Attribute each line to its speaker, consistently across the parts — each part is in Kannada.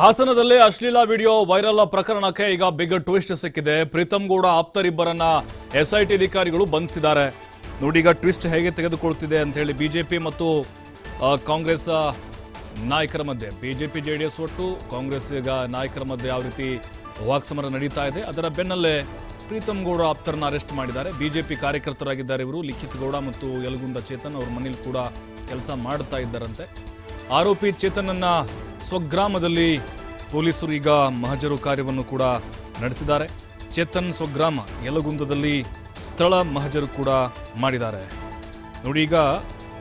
Speaker 1: ಹಾಸನದಲ್ಲಿ ಅಶ್ಲೀಲ ವಿಡಿಯೋ ವೈರಲ್ ಪ್ರಕರಣಕ್ಕೆ ಈಗ ಬಿಗ್ ಟ್ವಿಸ್ಟ್ ಸಿಕ್ಕಿದೆ. ಪ್ರೀತಮ್ ಗೌಡ ಆಪ್ತರಿಬ್ಬರನ್ನ ಎಸ್ಐಟಿ ಅಧಿಕಾರಿಗಳು ಬಂಧಿಸಿದ್ದಾರೆ. ನೋಡಿ ಈಗ ಟ್ವಿಸ್ಟ್ ಹೇಗೆ ತೆಗೆದುಕೊಳ್ತಿದೆ ಅಂತ ಹೇಳಿ ಬಿಜೆಪಿ ಮತ್ತು ಕಾಂಗ್ರೆಸ್ ನಾಯಕರ ಮಧ್ಯೆ. ಬಿಜೆಪಿ ಎಸ್ ಒಟ್ಟು ಕಾಂಗ್ರೆಸ್ ಈಗ ನಾಯಕರ ಮಧ್ಯೆ ಯಾವ ರೀತಿ ವಾಕ್ಸಮರ ನಡೀತಾ ಇದೆ. ಅದರ ಬೆನ್ನಲ್ಲೇ ಪ್ರೀತಮ್ ಗೌಡ ಆಪ್ತರನ್ನ ಅರೆಸ್ಟ್ ಮಾಡಿದ್ದಾರೆ. ಬಿಜೆಪಿ ಕಾರ್ಯಕರ್ತರಾಗಿದ್ದಾರೆ ಇವರು. ಲಿಖಿತ್ ಗೌಡ ಮತ್ತು ಯಲಗುಂದ ಚೇತನ್ ಅವ್ರ ಮನೇಲಿ ಕೂಡ ಕೆಲಸ ಮಾಡ್ತಾ ಇದ್ದಾರಂತೆ. ಆರೋಪಿ ಚೇತನನ್ನ ಸ್ವಗ್ರಾಮದಲ್ಲಿ ಪೊಲೀಸರು ಈಗ ಮಹಜರು ಕಾರ್ಯವನ್ನು ಕೂಡ ನಡೆಸಿದ್ದಾರೆ. ಚೇತನ್ ಸ್ವಗ್ರಾಮ ಯಲಗುಂದದಲ್ಲಿ ಸ್ಥಳ ಮಹಜರು ಕೂಡ ಮಾಡಿದ್ದಾರೆ. ನೋಡಿ ಈಗ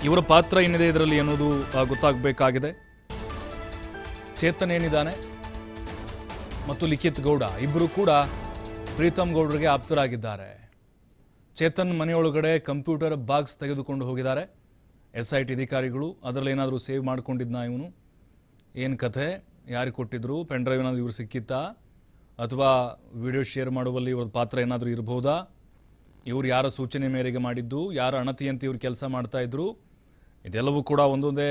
Speaker 1: ಇವರ ಪಾತ್ರ ಏನಿದೆ ಇದರಲ್ಲಿ ಅನ್ನೋದು ಗೊತ್ತಾಗಬೇಕಾಗಿದೆ. ಚೇತನ್ ಏನಿದ್ದಾನೆ? ಮತ್ತು ಲಿಖಿತ್ ಗೌಡ ಇಬ್ಬರು ಕೂಡ ಪ್ರೀತಮ್ ಗೌಡರಿಗೆ ಆಪ್ತರಾಗಿದ್ದಾರೆ. ಚೇತನ್ ಮನೆಯೊಳಗಡೆ ಕಂಪ್ಯೂಟರ್ ಬಾಕ್ಸ್ ತೆಗೆದುಕೊಂಡು ಹೋಗಿದ್ದಾರೆ. ಎಸ್ ಐ ಟಿ ಅಧಿಕಾರಿಗಳು ಅದರಲ್ಲಿ ಏನಾದರೂ ಸೇವ್ ಮಾಡ್ಕೊಂಡಿದ್ನ ಇವನು? ಏನು ಕಥೆ? ಯಾರಿಗೆ ಕೊಟ್ಟಿದ್ರು? ಪೆನ್ ಡ್ರೈವ್ ಏನಾದರೂ ಇವ್ರು ಸಿಕ್ಕಿತ್ತಾ? ಅಥವಾ ವಿಡಿಯೋ ಶೇರ್ ಮಾಡುವಲ್ಲಿ ಇವ್ರದ್ದು ಪಾತ್ರ ಏನಾದರೂ ಇರ್ಬೋದಾ? ಇವ್ರು ಯಾರ ಸೂಚನೆ ಮೇರೆಗೆ ಮಾಡಿದ್ದು? ಯಾರ ಅಣತಿಯಂತೆ ಇವ್ರು ಕೆಲಸ ಮಾಡ್ತಾ ಇದ್ರು? ಇದೆಲ್ಲವೂ ಕೂಡ ಒಂದೊಂದೇ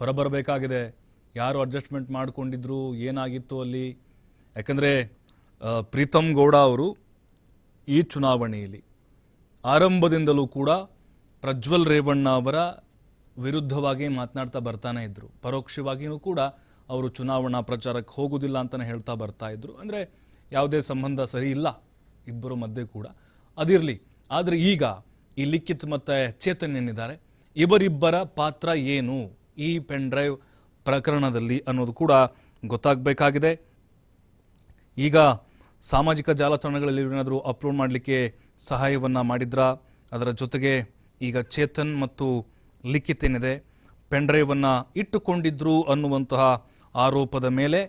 Speaker 1: ಹೊರಬರಬೇಕಾಗಿದೆ. ಯಾರು ಅಡ್ಜಸ್ಟ್ಮೆಂಟ್ ಮಾಡಿಕೊಂಡಿದ್ರು? ಏನಾಗಿತ್ತು ಅಲ್ಲಿ? ಯಾಕಂದರೆ ಪ್ರೀತಮ್ ಗೌಡ ಅವರು ಈ ಚುನಾವಣೆಯಲ್ಲಿ ಆರಂಭದಿಂದಲೂ ಕೂಡ ಪ್ರಜ್ವಲ್ ರೇವಣ್ಣ ಅವರ ವಿರುದ್ಧವಾಗಿ ಮಾತನಾಡ್ತಾ ಬರ್ತಾನೆ ಇದ್ರು. ಪರೋಕ್ಷವಾಗಿಯೂ ಕೂಡ ಅವರು ಚುನಾವಣಾ ಪ್ರಚಾರಕ್ಕೆ ಹೋಗುವುದಿಲ್ಲ ಅಂತಲೇ ಹೇಳ್ತಾ ಬರ್ತಾ ಇದ್ರು. ಅಂದರೆ ಯಾವುದೇ ಸಂಬಂಧ ಸರಿ ಇಲ್ಲ, ಇಬ್ಬರು ಮಧ್ಯೆ ಕೂಡ. ಅದಿರಲಿ, ಆದರೆ ಈಗ ಈ ಲಿಖಿತ್ ಮತ್ತು ಚೇತನ್ ಏನಿದ್ದಾರೆ, ಇವರಿಬ್ಬರ ಪಾತ್ರ ಏನು, ಈ ಪೆನ್ ಡ್ರೈವ್ ಪ್ರಕರಣದಲ್ಲಿ ಅನ್ನೋದು ಕೂಡ ಗೊತ್ತಾಗಬೇಕಾಗಿದೆ. ಈಗ ಸಾಮಾಜಿಕ ಜಾಲತಾಣಗಳಲ್ಲಿ ಏನಾದರೂ ಅಪ್ಲೋಡ್ ಮಾಡಲಿಕ್ಕೆ ಸಹಾಯವನ್ನು ಮಾಡಿದ್ರ? ಅದರ ಜೊತೆಗೆ ಈಗ ಚೇತನ್ ಮತ್ತು ಲಿಖಿತ್ ಏನಿದೆ ಪೆನ್ಡ್ರೈವನ್ನು ಇಟ್ಟುಕೊಂಡಿದ್ರು ಅನ್ನುವಂತಹ ಆರೋಪದ ಮೇಲೆ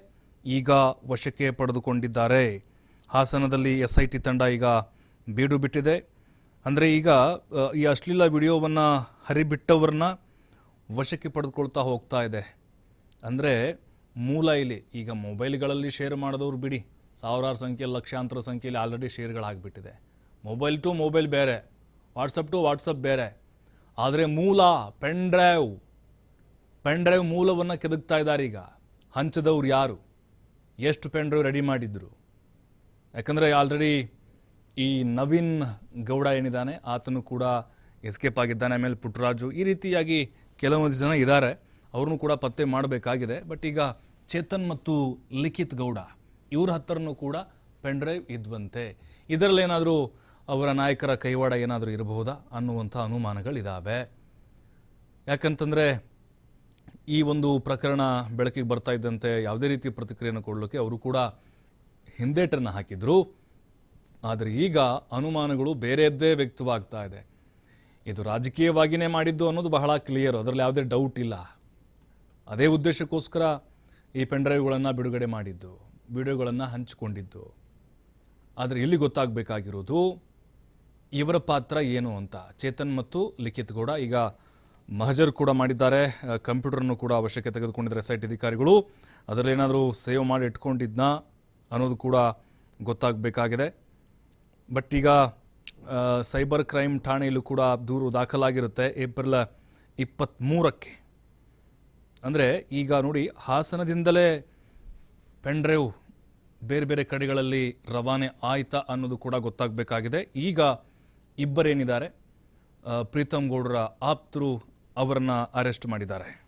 Speaker 1: ಈಗ ವಶಕ್ಕೆ ಪಡೆದುಕೊಂಡಿದ್ದಾರೆ. ಹಾಸನದಲ್ಲಿ ಎಸ್ ಐ ಟಿ ತಂಡ ಈಗ ಬೀಡು ಬಿಟ್ಟಿದೆ. ಅಂದರೆ ಈಗ ಈ ಅಶ್ಲೀಲ ವಿಡಿಯೋವನ್ನು ಹರಿಬಿಟ್ಟವ್ರನ್ನ ವಶಕ್ಕೆ ಪಡೆದುಕೊಳ್ತಾ ಹೋಗ್ತಾ ಇದೆ. ಅಂದರೆ ಮೂಲ ಇಲ್ಲಿ, ಈಗ ಮೊಬೈಲ್ಗಳಲ್ಲಿ ಶೇರ್ ಮಾಡಿದವ್ರು ಬಿಡಿ. ಸಾವಿರಾರು ಸಂಖ್ಯೆ ಲಕ್ಷಾಂತರ ಸಂಖ್ಯೆಯಲ್ಲಿ ಆಲ್ರೆಡಿ ಶೇರ್ಗಳಾಗಿಬಿಟ್ಟಿದೆ. ಮೊಬೈಲ್ ಟು ಮೊಬೈಲ್ ಬೇರೆ. ವಾಟ್ಸಪ್ ಟು ವಾಟ್ಸಪ್ ಬೇರೆ. ಆದರೆ ಮೂಲ ಪೆನ್ ಡ್ರೈವ್ ಪೆನ್ ಡ್ರೈವ್ ಮೂಲವನ್ನು ಕೆದಕ್ತಾ ಇದ್ದಾರೆ ಈಗ. ಹಂಚದವ್ರು ಯಾರು? ಎಷ್ಟು ಪೆನ್ ಡ್ರೈವ್ ರೆಡಿ ಮಾಡಿದ್ರು? ಯಾಕಂದರೆ ಆಲ್ರೆಡಿ ಈ ನವೀನ್ ಗೌಡ ಏನಿದ್ದಾನೆ, ಆತನು ಕೂಡ ಎಸ್ಕೇಪ್ ಆಗಿದ್ದಾನೆ, ಆಮೇಲೆ ಪುಟ್ಟರಾಜು ಈ ರೀತಿಯಾಗಿ ಕೆಲವೊಂದು ಜನ ಇದ್ದಾರೆ. ಅವ್ರನ್ನೂ ಕೂಡ ಪತ್ತೆ ಮಾಡಬೇಕಾಗಿದೆ. ಬಟ್ ಈಗ ಚೇತನ್ ಮತ್ತು ಲಿಖಿತ್ ಗೌಡ, ಇವ್ರ ಹತ್ತಿರನೂ ಕೂಡ ಪೆನ್ ಡ್ರೈವ್ ಇದ್ವಂತೆ. ಇದರಲ್ಲೇನಾದರೂ ಅವರ ನಾಯಕರ ಕೈವಾಡ ಏನಾದರೂ ಇರಬಹುದಾ ಅನ್ನುವಂಥ ಅನುಮಾನಗಳಿದ್ದಾವೆ ಯಾಕಂತಂದರೆ ಈ ಒಂದು ಪ್ರಕರಣ ಬೆಳಕಿಗೆ ಬರ್ತಾ ಇದ್ದಂತೆ ಯಾವುದೇ ರೀತಿ ಪ್ರತಿಕ್ರಿಯೆಯನ್ನು ಕೊಡಲಿಕ್ಕೆ ಅವರು ಕೂಡ ಹಿಂದೇಟನ್ನು ಹಾಕಿದರು. ಆದರೆ ಈಗ ಅನುಮಾನಗಳು ಬೇರೆಯದ್ದೇ ವ್ಯಕ್ತವಾಗ್ತಾ ಇದೆ. ಇದು ರಾಜಕೀಯವಾಗಿಯೇ ಮಾಡಿದ್ದು ಅನ್ನೋದು ಬಹಳ ಕ್ಲಿಯರ್, ಅದರಲ್ಲಿ ಯಾವುದೇ ಡೌಟ್ ಇಲ್ಲ. ಅದೇ ಉದ್ದೇಶಕ್ಕೋಸ್ಕರ ಈ ಪೆನ್ಡ್ರೈವ್ಗಳನ್ನು ಬಿಡುಗಡೆ ಮಾಡಿದ್ದು, ವಿಡಿಯೋಗಳನ್ನು ಹಂಚಿಕೊಂಡಿದ್ದು. ಆದರೆ ಇಲ್ಲಿ ಗೊತ್ತಾಗಬೇಕಾಗಿರೋದು ಇವರ ಪಾತ್ರ ಏನು ಅಂತ ಚೇತನ್ ಮತ್ತು ಲಿಖಿತ್ ಗೌಡ, ಈಗ ಮಹಜರ್ ಕೂಡ ಮಾಡಿದ್ದಾರೆ ಕಂಪ್ಯೂಟರ್ ಕಂಪ್ಯೂಟರ್ನು ಕೂಡ ಅವಶ್ಯಕ್ಕೆ ತೆಗೆದುಕೊಂಡಿದ್ದಾರೆ ಸೈಟ್ ಅಧಿಕಾರಿಗಳು. ಅದರಲ್ಲಿ ಏನಾದರೂ ಸೇವ್ ಮಾಡಿ ಇಟ್ಕೊಂಡಿದ್ನಾ ಅನ್ನೋದು ಕೂಡ ಗೊತ್ತಾಗಬೇಕಾಗಿದೆ. ಬಟ್ ಈಗ ಸೈಬರ್ ಕ್ರೈಮ್ ಠಾಣೆಯಲ್ಲೂ ಕೂಡ ದೂರು ದಾಖಲಾಗಿರುತ್ತೆ ಏಪ್ರಿಲ್ ಇಪ್ಪತ್ತ್ಮೂರಕ್ಕೆ ಅಂದರೆ ಈಗ ನೋಡಿ, ಹಾಸನದಿಂದಲೇ ಪೆಂಡ್ರೇವ್ ಡ್ರೈವ್ ಬೇರೆ ಬೇರೆ ಕಡೆಗಳಲ್ಲಿ ರವಾನೆ ಆಯಿತಾ ಅನ್ನೋದು ಕೂಡ ಗೊತ್ತಾಗಬೇಕಾಗಿದೆ. ಈಗ ಇಬ್ಬರೇನಿದ್ದಾರೆ? ಪ್ರೀತಮ್ ಗೌಡರ ಆಪ್ತರು ಅವರನ್ನು ಅರೆಸ್ಟ್ ಮಾಡಿದ್ದಾರೆ.